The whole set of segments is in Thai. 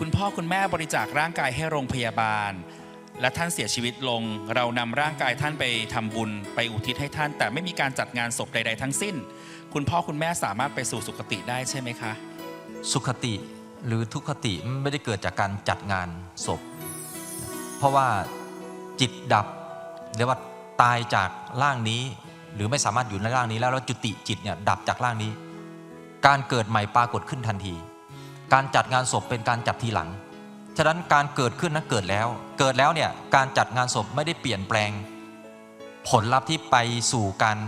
คุณพ่อคุณแม่บริจาคร่างกายให้โรงพยาบาล และท่านเสียชีวิตลง เรานำร่างกายท่านไปทำบุญไปอุทิศให้ท่าน แต่ไม่มีการจัดงานศพใด ๆ ทั้งสิ้น คุณพ่อคุณแม่สามารถไปสู่สุคติได้ใช่ไหมคะ สุขติหรือทุกขติไม่ได้เกิดจากการจัดงานศพ เพราะว่าจิตดับเรียกว่าตายจากร่างนี้ หรือไม่สามารถอยู่ในร่างนี้แล้วแล้วจุติจิตเนี่ยดับจากร่างนี้ การเกิดใหม่ปรากฏขึ้นทันที การจัดงานศพเป็นการจัดทีหลัง ฉะนั้นการเกิดขึ้นนั้นเกิดแล้ว เกิดแล้วเนี่ยการจัดงานศพไม่ได้เปลี่ยนแปลง ผลลัพธ์ที่ไปสู่การ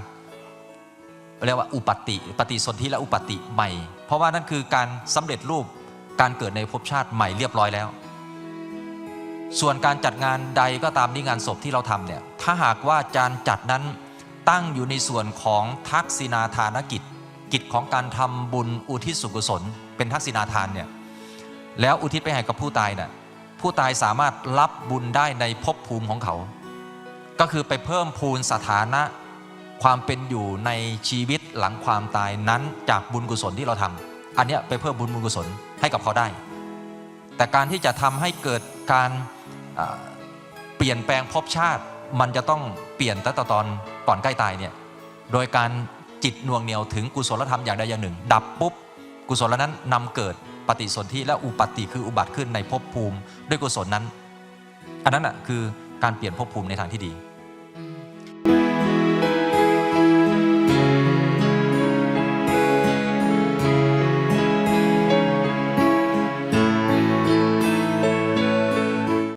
เรียกว่าอุปติปฏิสนธิและอุปติใหม่ เพราะว่านั่นคือการสำเร็จรูปการเกิดในภพชาติใหม่เรียบร้อยแล้ว ส่วนการจัดงานใดก็ตามที่งานศพที่เราทำเนี่ยถ้าหากว่าการจัดนั้นตั้งอยู่ในส่วนของทักษิณาทานกิจ กิจของการทำบุญอุทิศส่วนกุศล เป็นทักษิณาทานเนี่ยแล้วอุทิศไปให้กับผู้ตายน่ะผู้ตายสามารถรับบุญได้ในภพภูมิของเขา ก็คือไปเพิ่มพูนสถานะความเป็นอยู่ในชีวิตหลังความตายนั้นจากบุญกุศลที่เราทำอันเนี้ยไปเพิ่มบุญบุญกุศลให้กับเขาได้ แต่การที่จะทำให้เกิดการเอ่อเปลี่ยนแปลงภพชาติ มันจะต้องเปลี่ยนตั้งแต่ตอนก่อนใกล้ตายเนี่ยโดยการ จิตน่วงเหนียวถึงกุศลธรรมอย่างใดอย่างหนึ่ง ดับปุ๊บ กุศลนั้นนำเกิดปฏิสนธิและอุปัติคืออุบัติขึ้นในภพภูมิ ด้วยกุศลนั้น อันนั้นอะคือการเปลี่ยนภพภูมิในทางที่ดี